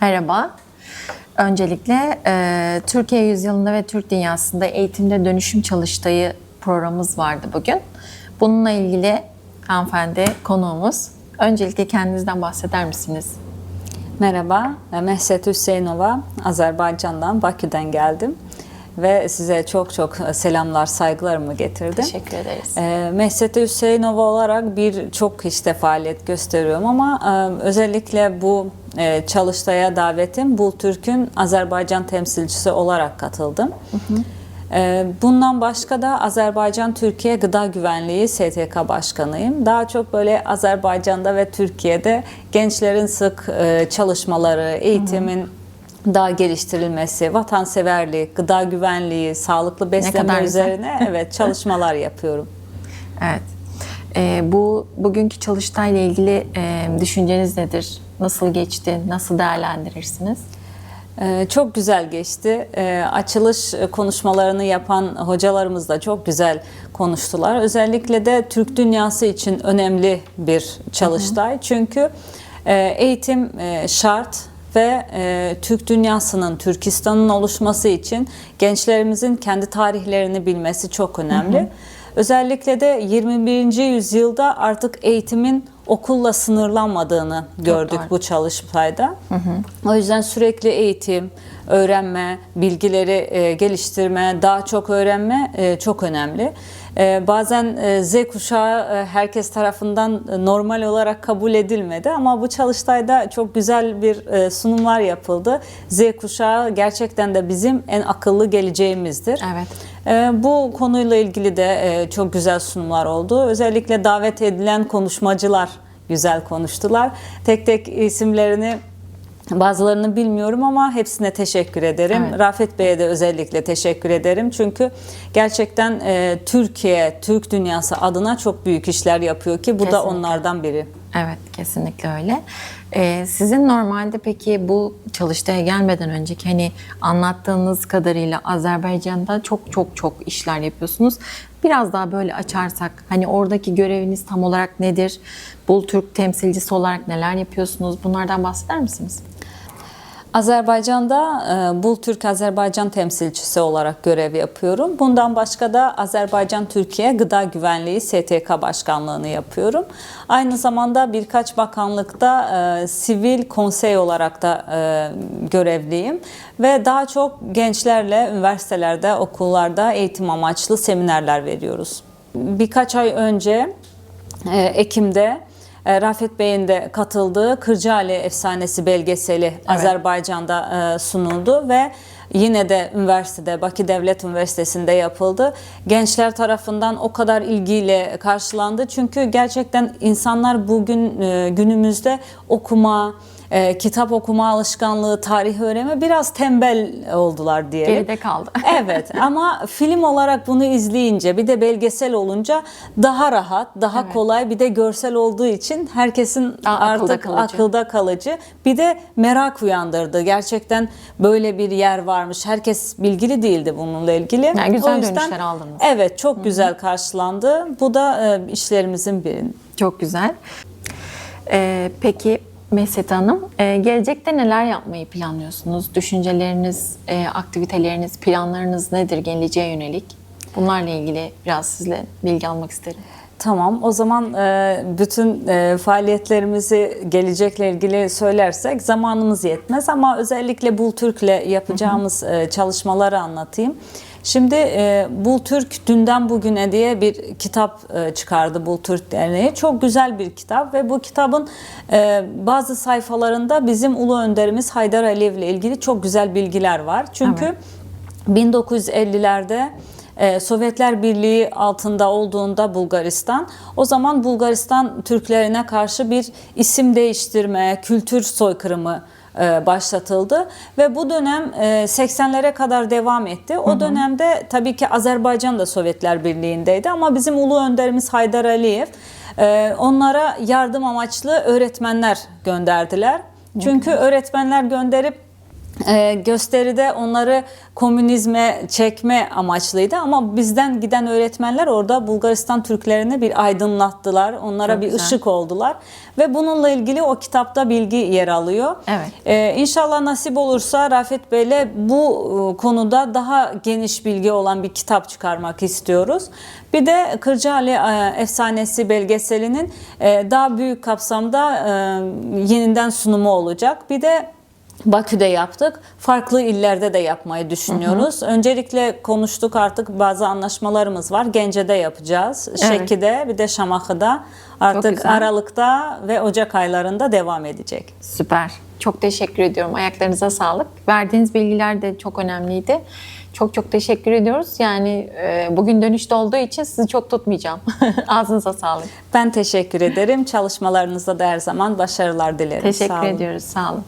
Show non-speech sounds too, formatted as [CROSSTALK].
Merhaba. Öncelikle e, Türkiye Yüzyılında ve Türk Dünyası'nda eğitimde dönüşüm çalıştayı programımız vardı bugün. Bununla ilgili hanımefendi konuğumuz. Öncelikle kendinizden bahseder misiniz? Merhaba, Mehset Hüseyinova, Azerbaycan'dan, Bakü'den geldim. Ve size çok çok selamlar, saygılarımı getirdim. Teşekkür ederiz. Ee, Mehset Hüseyinova olarak birçok işte faaliyet gösteriyorum ama e, özellikle bu e, çalıştaya davetim Bul Türk'ün Azerbaycan temsilcisi olarak katıldım. E, Bundan başka da Azerbaycan Türkiye Gıda Güvenliği STK Başkanıyım. Daha çok böyle Azerbaycan'da ve Türkiye'de gençlerin sık e, çalışmaları, eğitimin daha geliştirilmesi, vatanseverlik, gıda güvenliği, sağlıklı beslenme üzerine evet çalışmalar [LAUGHS] yapıyorum. Evet. E, bu bugünkü çalıştayla ilgili e, düşünceniz nedir? Nasıl geçti? Nasıl değerlendirirsiniz? Ee, Çok güzel geçti. Ee, Açılış konuşmalarını yapan hocalarımız da çok güzel konuştular. Özellikle de Türk dünyası için önemli bir çalıştay. Çünkü e, eğitim e, şart ve e, Türk dünyasının, Türkistan'ın oluşması için gençlerimizin kendi tarihlerini bilmesi çok önemli. Özellikle de 21. yüzyılda artık eğitimin okulla sınırlanmadığını gördük bu çalıştayda. O yüzden sürekli eğitim, öğrenme, bilgileri e, geliştirme, daha çok öğrenme e, çok önemli. E, bazen e, Z kuşağı e, herkes tarafından e, normal olarak kabul edilmedi ama bu çalıştayda çok güzel bir sunumlar yapıldı. Z kuşağı gerçekten de bizim en akıllı geleceğimizdir. Evet. Ee, Bu konuyla ilgili de çok güzel sunumlar oldu. Özellikle davet edilen konuşmacılar güzel konuştular. Tek tek isimlerini bazılarını bilmiyorum ama hepsine teşekkür ederim. Evet. Rafet Bey'e de özellikle teşekkür ederim. Çünkü gerçekten e, Türkiye, Türk dünyası adına çok büyük işler yapıyor ki bu da Kesinlikle. onlardan biri. Evet, kesinlikle öyle. Ee, sizin normalde peki bu çalıştaya gelmeden önceki hani anlattığınız kadarıyla Azerbaycan'da çok çok çok işler yapıyorsunuz. Biraz daha böyle açarsak hani oradaki göreviniz tam olarak nedir? Bul Türk temsilcisi olarak neler yapıyorsunuz? Bunlardan bahseder misiniz? Azerbaycan'da e, Bul Türk Azerbaycan temsilcisi olarak görev yapıyorum. Bundan başka da Azerbaycan Türkiye Gıda Güvenliği STK Başkanlığını yapıyorum. Aynı zamanda birkaç bakanlıkta e, sivil konsey olarak da e, görevliyim ve daha çok gençlerle üniversitelerde, okullarda eğitim amaçlı seminerler veriyoruz. Birkaç ay önce e, Ekim'de Rafet Bey'in de katıldığı Kırcaali Efsanesi belgeseli Azerbaycan'da e, sunuldu ve yine de üniversitede Bakü Devlet Üniversitesi'nde yapıldı. Gençler tarafından o kadar ilgiyle karşılandı. Çünkü gerçekten insanlar bugün e, günümüzde okuma, e, kitap okuma alışkanlığı, tarih öğrenme biraz tembel oldular diyelim. Geride kaldı. [LAUGHS] Evet ama film olarak bunu izleyince bir de belgesel olunca daha rahat, daha Evet. kolay bir de görsel olduğu için herkesin Daha akılda artık kalıcı. akılda kalıcı. Bir de merak uyandırdı. Gerçekten böyle bir yer varmış. Herkes bilgili değildi bununla ilgili. Yani güzel O yüzden- dönüşler aldınız. Evet çok güzel karşılandı. Bu da e, işlerimizin biri. Çok güzel. Ee, peki Mesut Hanım, e, gelecekte neler yapmayı planlıyorsunuz? Düşünceleriniz, e, aktiviteleriniz, planlarınız nedir geleceğe yönelik? Bunlarla ilgili biraz sizle bilgi almak isterim. Tamam, o zaman e, bütün faaliyetlerimizi gelecekle ilgili söylersek zamanımız yetmez ama özellikle Bul Türk'le yapacağımız çalışmaları anlatayım. Şimdi e, Bul Türk dünden bugüne diye bir kitap e, çıkardı Bul Türk Derneği. Çok güzel bir kitap ve bu kitabın e, bazı sayfalarında bizim ulu önderimiz Haydar Aliyev ile ilgili çok güzel bilgiler var. Çünkü Evet. 1950'lerde e, Sovyetler Birliği altında olduğunda Bulgaristan, o zaman Bulgaristan Türklerine karşı bir isim değiştirme, kültür soykırımı başlatıldı ve bu dönem e, 80'lere kadar devam etti. O dönemde tabii ki Azerbaycan da Sovyetler Birliği'ndeydi ama bizim ulu önderimiz Haydar Aliyev e, onlara yardım amaçlı öğretmenler gönderdiler. Çünkü öğretmenler gönderip e, gösteride onları komünizme çekme amaçlıydı ama bizden giden öğretmenler orada Bulgaristan Türklerini bir aydınlattılar. Onlara Çok bir güzel. ışık oldular ve bununla ilgili o kitapta bilgi yer alıyor. Evet. Ee, inşallah nasip olursa Rafet Bey'le bu e, konuda daha geniş bilgi olan bir kitap çıkarmak istiyoruz. Bir de Kırcaali e, Efsanesi belgeselinin e, daha büyük kapsamda e, yeniden sunumu olacak. Bir de Bakü'de yaptık. Farklı illerde de yapmayı düşünüyoruz. Öncelikle konuştuk artık bazı anlaşmalarımız var. Gence'de yapacağız. Evet. Şeki'de bir de Şamakhı'da. Artık. Aralık'ta ve Ocak aylarında devam edecek. Süper. Çok teşekkür ediyorum. Ayaklarınıza sağlık. Verdiğiniz bilgiler de çok önemliydi. Çok çok teşekkür ediyoruz. Yani e, bugün dönüşte olduğu için sizi çok tutmayacağım. [LAUGHS] Ağzınıza sağlık. Ben teşekkür ederim. Çalışmalarınızda da her zaman başarılar dilerim. Sağ Teşekkür olun. ediyoruz. Sağ olun.